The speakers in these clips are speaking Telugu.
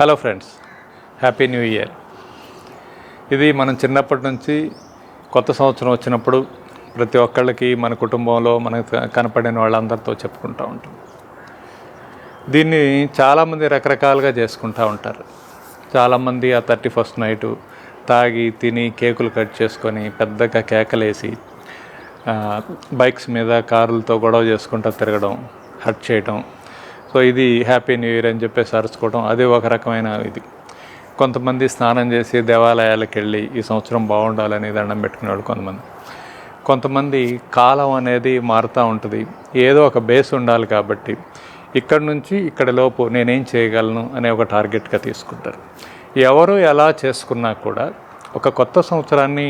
Hello friends happy new year ఇది మనం చిన్నప్పటి నుంచి కొత్త సంవత్సరం వచ్చినప్పుడు ప్రతి ఒక్కళ్ళకి మన కుటుంబంలో మనకు కనపడిన వాళ్ళందరితో చెప్పుకుంటూ ఉంటాం. దీన్ని చాలామంది రకరకాలుగా చేసుకుంటూ ఉంటారు. చాలామంది ఆ థర్టీ ఫస్ట్ నైటు తాగి తిని కేకులు కట్ చేసుకొని పెద్దగా కేకలేసి బైక్స్ మీద కారులతో గొడవ చేసుకుంటూ తిరగడం హట్ చేయడం సో ఇది హ్యాపీ న్యూ ఇయర్ అని చెప్పేసి అరుచుకోవడం అది ఒక రకమైన ఇది. కొంతమంది స్నానం చేసి దేవాలయాలకు వెళ్ళి ఈ సంవత్సరం బాగుండాలని దండం పెట్టుకునేవాళ్ళు కొంతమంది. కొంతమంది కాలం అనేది మారుతూ ఉంటుంది. ఏదో ఒక బేస్ ఉండాలి కాబట్టి ఇక్కడ నుంచి ఇక్కడ లోపు నేనేం చేయగలను అనే ఒక టార్గెట్గా తీసుకుంటారు. ఎవరు ఎలా చేసుకున్నా కూడా ఒక కొత్త సంవత్సరాన్ని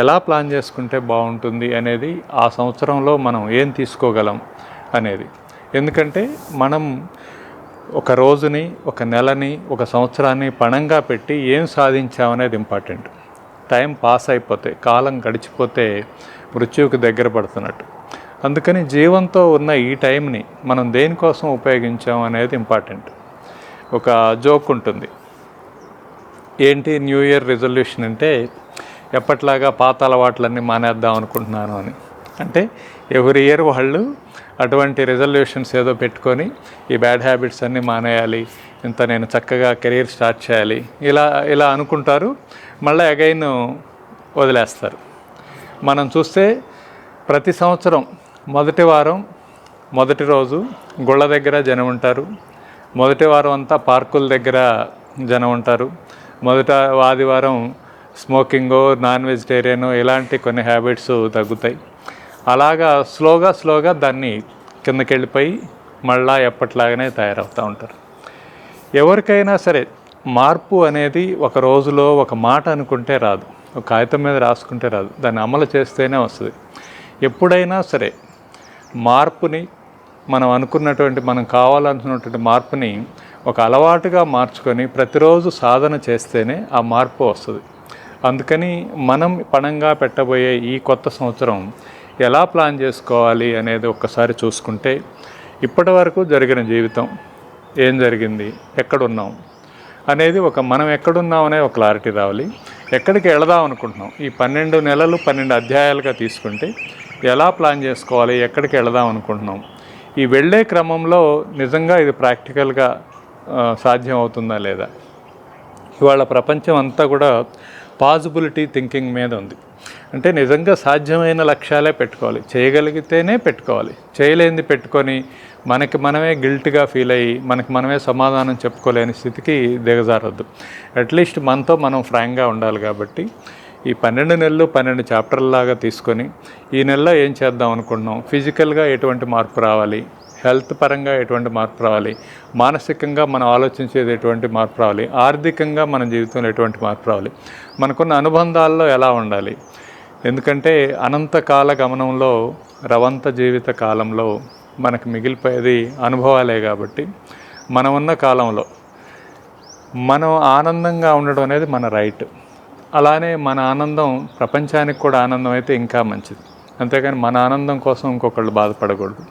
ఎలా ప్లాన్ చేసుకుంటే బాగుంటుంది అనేది ఆ సంవత్సరంలో మనం ఏం తీసుకోగలం అనేది. ఎందుకంటే మనం ఒక రోజుని ఒక నెలని ఒక సంవత్సరాన్ని పణంగా పెట్టి ఏం సాధించామనేది ఇంపార్టెంట్ టైం పాస్ అయిపోతే కాలం గడిచిపోతే మృత్యువుకి దగ్గర పడుతున్నట్టు. అందుకని జీవంతో ఉన్న ఈ టైంని మనం దేనికోసం ఉపయోగించాం అనేది ఇంపార్టెంట్ ఒక జోక్ ఉంటుంది. ఏంటి న్యూ ఇయర్ రెజల్యూషన్ అంటే ఎప్పట్లాగా పాత అలవాట్లన్నీ మానేద్దాం అనుకుంటున్నాను అని. అంటే ఎవ్రీ ఇయర్ వాళ్ళు అటువంటి రెజల్యూషన్స్ ఏదో పెట్టుకొని ఈ బ్యాడ్ హ్యాబిట్స్ అన్నీ మానేయాలి ఇంత నేను చక్కగా కెరీర్ స్టార్ట్ చేయాలి ఇలా ఇలా అనుకుంటారు. మళ్ళీ అగైన్ వదిలేస్తారు. మనం చూస్తే ప్రతి సంవత్సరం మొదటి వారం మొదటి రోజు గుళ్ళ దగ్గర జనం ఉంటారు. మొదటి వారం అంతా పార్కుల దగ్గర జనం ఉంటారు. మొదట ఆదివారం స్మోకింగ్ నాన్ వెజిటేరియన్ ఇలాంటి కొన్ని హ్యాబిట్స్ తగ్గుతాయి. అలాగా స్లోగా స్లోగా దాన్ని కిందకి వెళ్ళిపోయి మళ్ళా ఎప్పట్లాగానే తయారవుతూ ఉంటారు. ఎవరికైనా సరే మార్పు అనేది ఒక రోజులో ఒక మాట అనుకుంటే రాదు. ఒక కాగితం మీద రాసుకుంటే రాదు. దాన్ని అమలు చేస్తేనే వస్తుంది. ఎప్పుడైనా సరే మార్పుని మనం అనుకున్నటువంటి మనం కావాలనుకున్నటువంటి మార్పుని ఒక అలవాటుగా మార్చుకొని ప్రతిరోజు సాధన చేస్తేనే ఆ మార్పు వస్తుంది. అందుకని మనం పణంగా పెట్టబోయే ఈ కొత్త సంవత్సరం ఎలా ప్లాన్ చేసుకోవాలి అనేది ఒక్కసారి చూసుకుంటే ఇప్పటి వరకు జరిగిన జీవితం ఏం జరిగింది ఎక్కడున్నాం అనేది ఒక మనం ఎక్కడున్నాం అనే ఒక క్లారిటీ రావాలి. ఎక్కడికి వెళదాం అనుకుంటున్నాం. ఈ పన్నెండు నెలలు పన్నెండు అధ్యాయాలుగా తీసుకుంటే ఎలా ప్లాన్ చేసుకోవాలి ఎక్కడికి వెళదాం అనుకుంటున్నాం? ఈ వెళ్ళే క్రమంలో నిజంగా ఇది ప్రాక్టికల్గా సాధ్యం అవుతుందా లేదా? ఇవాళ ప్రపంచం అంతా కూడా పాజిబిలిటీ థింకింగ్ మీద ఉంది. అంటే నిజంగా సాధ్యమైన లక్ష్యాలే పెట్టుకోవాలి. చేయగలిగితేనే పెట్టుకోవాలి. చేయలేనిది పెట్టుకొని మనకి మనమే గిల్ట్గా ఫీల్ అయ్యి మనకి మనమే సమాధానం చెప్పుకోలేని స్థితికి దిగజారొద్దు. అట్లీస్ట్ మనతో మనం ఫ్రాంక్గా ఉండాలి కాబట్టి ఈ పన్నెండు నెలలు పన్నెండు చాప్టర్లాగా తీసుకొని ఈ నెలలో ఏం చేద్దాం అనుకున్నాం ఫిజికల్గా ఎటువంటి మార్పు రావాలి? హెల్త్ పరంగా ఎటువంటి మార్పు రావాలి? మానసికంగా మనం ఆలోచించేది ఎటువంటి మార్పు రావాలి? ఆర్థికంగా మన జీవితంలో ఎటువంటి మార్పు రావాలి? మనకున్న అనుబంధాల్లో ఎలా ఉండాలి? ఎందుకంటే అనంతకాల గమనంలో రవంత జీవిత కాలంలో మనకు మిగిలిపోయేది అనుభవాలే కాబట్టి మనం ఉన్న కాలంలో మనం ఆనందంగా ఉండడం అనేది మన రైట్. అలానే మన ఆనందం ప్రపంచానికి కూడా ఆనందం అయితే ఇంకా మంచిది. అంతేకాని మన ఆనందం కోసం ఇంకొకళ్ళు బాధపడకూడదు.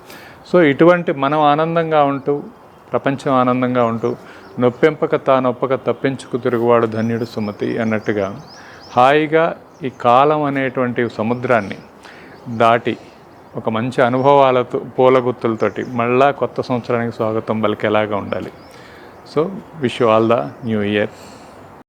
సో ఇటువంటి మనం ఆనందంగా ఉంటూ ప్రపంచం ఆనందంగా ఉంటూ నొప్పెంపక తా నొప్పక తప్పించుకు తిరుగువాడు ధన్యుడు సుమతి అన్నట్టుగా హాయిగా ఈ కాలం అనేటువంటి సముద్రాన్ని దాటి ఒక మంచి అనుభవాలతో పూల గుత్తులతోటి మళ్ళా కొత్త సంవత్సరానికి స్వాగతం పలికేలాగా ఉండాలి. So wish all the new year